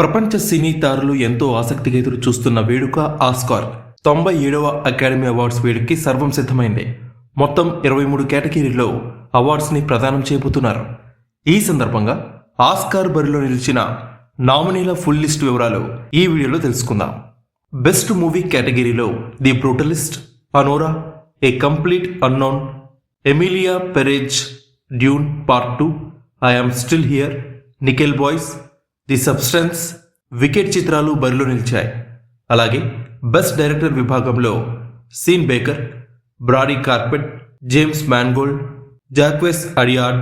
ప్రపంచ సినీ తారులు ఎంతో ఆసక్తిగా ఎదురు చూస్తున్న వేడుక ఆస్కార్. తొంభై ఏడవ అకాడమీ అవార్డ్స్ వేడుకకి సర్వం సిద్ధమైంది. మొత్తం ఇరవై మూడు కేటగిరీల్లో అవార్డ్స్ని ప్రదానం చేయబోతున్నారు. ఈ సందర్భంగా ఆస్కార్ బరిలో నిలిచిన నామినీల ఫుల్ లిస్ట్ వివరాలు ఈ వీడియోలో తెలుసుకుందాం. బెస్ట్ మూవీ కేటగిరీలో the Brutalist Anora a Complete Unknown Emilia Perez Dune Part Two I'm Still Here Nickel Boys the Substance Wicked చిత్రాలు బరిలో నిలిచాయి. అలాగే బెస్ట్ డైరెక్టర్ విభాగంలో Sean Baker Brady Corbet James Mangold Jacques అడియాడ్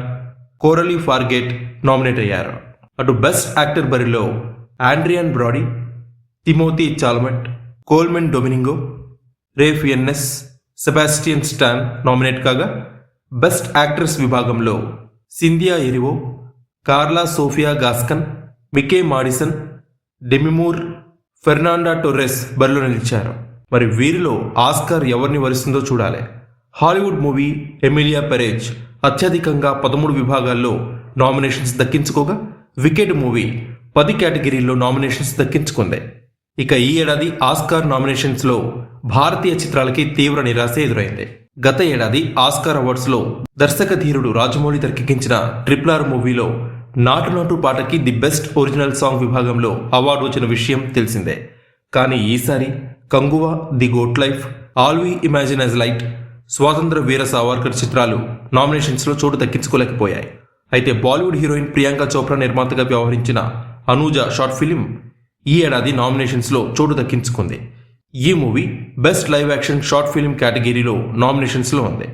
Coralie Fargeat nominate అయ్యారు. అటు best actor బరిలో Adrien Brody Timothee Chalamet Colman Domingo Ralph Fiennes Sebastian Stan nominate కాగా best actress విభాగంలో Cynthia Erivo Karla Sofia Gascon Mikey Madison Demi Moore Fernanda Torres బరిలో నిలిచారు. మరి వీరిలో Oscar ఎవరిని వరిస్తుందో చూడాలి. హాలీవుడ్ మూవీ ఎమిలియా పెరేజ్ అత్యధికంగా పదమూడు విభాగాల్లో నామినేషన్స్ దక్కించుకోగా వికెట్ మూవీ పది కేటగిరీల్లో నామినేషన్స్ దక్కించుకుంది. ఇక ఈ ఏడాది ఆస్కార్ నామినేషన్స్లో భారతీయ చిత్రాలకి తీవ్ర నిరాశ ఎదురైంది. గత ఏడాది ఆస్కార్ అవార్డ్స్లో దర్శక ధీరుడు రాజమౌళి తెరకెక్కించిన ట్రిపుల్ ఆర్ మూవీలో నాటు నాటు పాటకి ది బెస్ట్ ఒరిజినల్ సాంగ్ విభాగంలో అవార్డు వచ్చిన విషయం తెలిసిందే. కానీ ఈసారి Kanguva the goat life all we imagine as light Swatantrya Veer Savarkar చిత్రాలు నామినేషన్స్లో చోటు దక్కించుకోలేకపోయాయి. అయితే బాలీవుడ్ హీరోయిన్ ప్రియాంక చోప్రా నిర్మాతగా వ్యవహరించిన అనూజ షార్ట్ ఫిలిం ఈ ఏడాది నామినేషన్స్లో చోటు దక్కించుకుంది. ఈ movie best live action short film కేటగిరీలో నామినేషన్స్లో ఉంది.